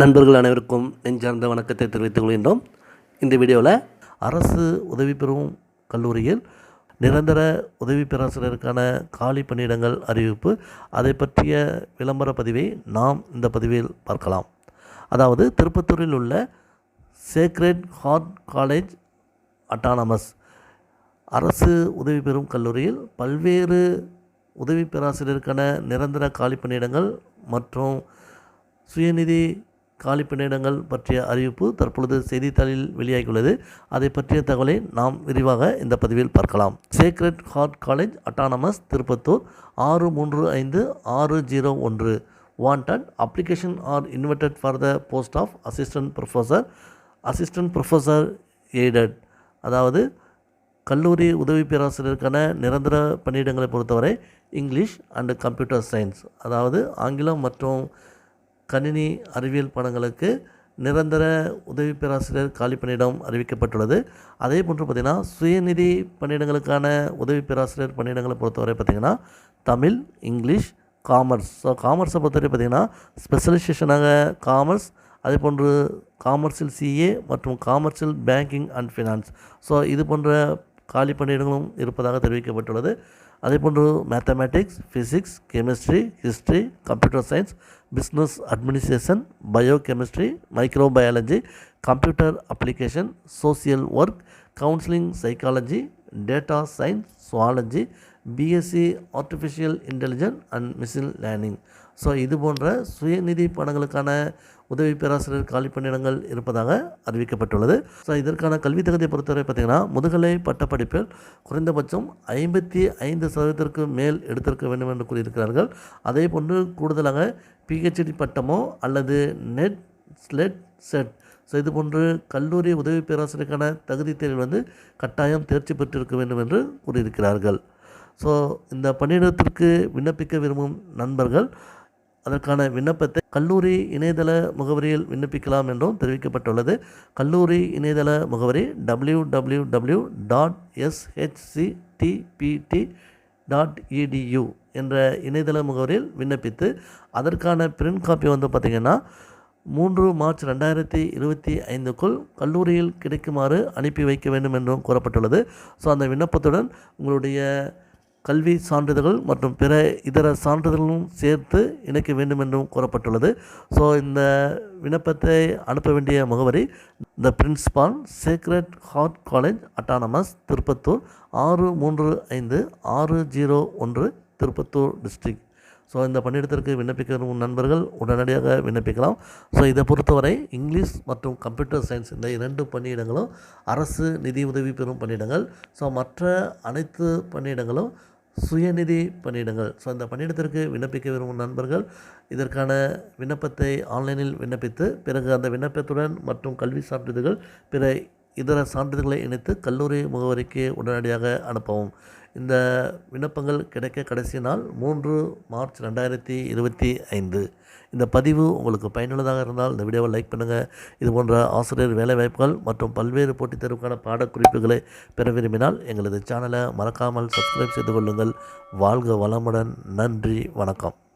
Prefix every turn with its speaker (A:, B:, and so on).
A: நண்பர்கள் அனைவருக்கும் நெஞ்சார்ந்த வணக்கத்தை தெரிவித்துக் கொள்கின்றோம். இந்த வீடியோவில் அரசு உதவி பெறும் கல்லூரியில் நிரந்தர உதவி பேராசிரியருக்கான காலி பணியிடங்கள் அறிவிப்பு அதை பற்றிய விளம்பர பதிவை நாம் இந்த பதிவில் பார்க்கலாம். அதாவது திருப்பத்தூரில் உள்ள சேக்ரெட் ஹார்ட் காலேஜ் அட்டானமஸ் அரசு உதவி பெறும் கல்லூரியில் பல்வேறு உதவி பேராசிரியருக்கான நிரந்தர காலி பணியிடங்கள் மற்றும் சுயநிதி காலி பணியிடங்கள் பற்றிய அறிவிப்பு தற்பொழுது செய்தித்தாளில் வெளியாகியுள்ளது. அதை பற்றிய தகவலை நாம் விரிவாக இந்த பதிவில் பார்க்கலாம். Sacred heart college autonomous Tirupattur ஆறு மூன்று ஐந்து ஆறு ஜீரோ ஒன்று. Wanted application are invited for the post of assistant professor assistant professor aided அதாவது கல்லூரி உதவி பேராசிரியருக்கான நிரந்தர பணியிடங்களை பொறுத்தவரை இங்கிலீஷ் அண்டு கம்ப்யூட்டர் சயின்ஸ் அதாவது ஆங்கிலம் மற்றும் கணினி அறிவியல் பாடங்களுக்கு நிரந்தர உதவி பேராசிரியர் காலி பணியிடம் அறிவிக்கப்பட்டுள்ளது. அதே போன்று பார்த்திங்கன்னா சுயநிதி பணியிடங்களுக்கான உதவி பேராசிரியர் பணியிடங்களை பொறுத்தவரை பார்த்திங்கன்னா தமிழ் இங்கிலீஷ் காமர்ஸ். ஸோ காமர்ஸை பொறுத்தவரை பார்த்திங்கன்னா ஸ்பெஷலைசேஷனாக காமர்ஸ் அதே போன்று காமர்ஸில் சிஏ மற்றும் காமர்ஸில் பேங்கிங் அண்ட் ஃபினான்ஸ் ஸோ இது போன்ற காலி பணியிடங்களும் இருப்பதாக தெரிவிக்கப்பட்டுள்ளது. அதே போன்று mathematics physics chemistry history computer science business administration biochemistry microbiology computer application social work counselling psychology data science zoology BSc artificial intelligent and machine learning so இது போன்ற சுயநிதி பணங்களுக்கான உதவி பேராசிரியர் காலி பணியிடங்கள் இருப்பதாக அறிவிக்கப்பட்டுள்ளது. ஸோ இதற்கான கல்வி தகுதியை பொறுத்தவரை பார்த்திங்கன்னா முதுகலை பட்டப்படிப்பில் குறைந்தபட்சம் ஐம்பத்தி ஐந்து சதவீதத்திற்கு மேல் எடுத்திருக்க வேண்டும் என்று கூறியிருக்கிறார்கள். அதே போன்று கூடுதலாக பிஹெச்டி பட்டமோ அல்லது நெட் ஸ்லெட் செட் ஸோ இது போன்று கல்லூரி உதவி பேராசிரியருக்கான தகுதி தேர்வில் வந்து கட்டாயம் தேர்ச்சி பெற்றிருக்க வேண்டும் என்று கூறியிருக்கிறார்கள். ஸோ இந்த பணியிடத்திற்கு விண்ணப்பிக்க விரும்பும் நண்பர்கள் அதற்கான விண்ணப்பத்தை கல்லூரி இணையதள முகவரியில் விண்ணப்பிக்கலாம் என்றும் தெரிவிக்கப்பட்டுள்ளது. கல்லூரி இணையதள முகவரி W W W dot SHCTPT dot edu என்ற இணையதள முகவரியில் விண்ணப்பித்து அதற்கான பிரிண்ட் காப்பி வந்து பார்த்திங்கன்னா மூன்று மார்ச் ரெண்டாயிரத்தி இருபத்தி ஐந்துக்குள் கல்லூரியில் கிடைக்குமாறு அனுப்பி வைக்க வேண்டும் என்றும் கூறப்பட்டுள்ளது. ஸோ அந்த விண்ணப்பத்துடன் உங்களுடைய கல்வி சான்றிதழ்கள் மற்றும் பிற இதர சான்றிதழ்களும் சேர்த்து இணைக்க வேண்டும் என்றும் கூறப்பட்டுள்ளது. ஸோ இந்த விண்ணப்பத்தை அனுப்ப வேண்டிய முகவரி the principal sacred heart college autonomous Tirupattur ஆறு மூன்று ஐந்து ஆறு ஜீரோ ஒன்று திருப்பத்தூர் டிஸ்ட்ரிக்ட் ஸோ இந்த பணியிடத்திற்கு விண்ணப்பிக்க விரும்பும் நண்பர்கள் உடனடியாக விண்ணப்பிக்கலாம். ஸோ இதை பொறுத்தவரை இங்கிலீஷ் மற்றும் கம்ப்யூட்டர் சயின்ஸ் இந்த இரண்டு பணியிடங்களும் அரசு நிதி உதவி பெறும் பணியிடங்கள். ஸோ மற்ற அனைத்து பணியிடங்களும் சுயநிதி பணியிடங்கள் ஸோ அந்த பணியிடத்திற்கு விண்ணப்பிக்க விரும்பும் நண்பர்கள் இதற்கான விண்ணப்பத்தை ஆன்லைனில் விண்ணப்பித்து பிறகு அந்த விண்ணப்பத்துடன் மற்றும் கல்வி சான்றிதழ்கள் பிற இதர சான்றிதழ்களை இணைத்து கல்லூரி முகவரிக்கு உடனடியாக அனுப்பவும். இந்த விண்ணப்பங்கள் கிடைக்க கடைசி நாள் மூன்று மார்ச் ரெண்டாயிரத்தி இருபத்தி ஐந்து. இந்த பதிவு உங்களுக்கு பயனுள்ளதாக இருந்தால் இந்த வீடியோவை லைக் பண்ணுங்கள் இது போன்ற ஆசிரியர் வேலைவாய்ப்புகள் மற்றும் பல்வேறு போட்டித் தேர்வுக்கான பாடக்குறிப்புகளை பெற விரும்பினால் எங்களது சேனலை மறக்காமல் சப்ஸ்கிரைப் செய்து கொள்ளுங்கள். வாழ்க வளமுடன். நன்றி. வணக்கம்.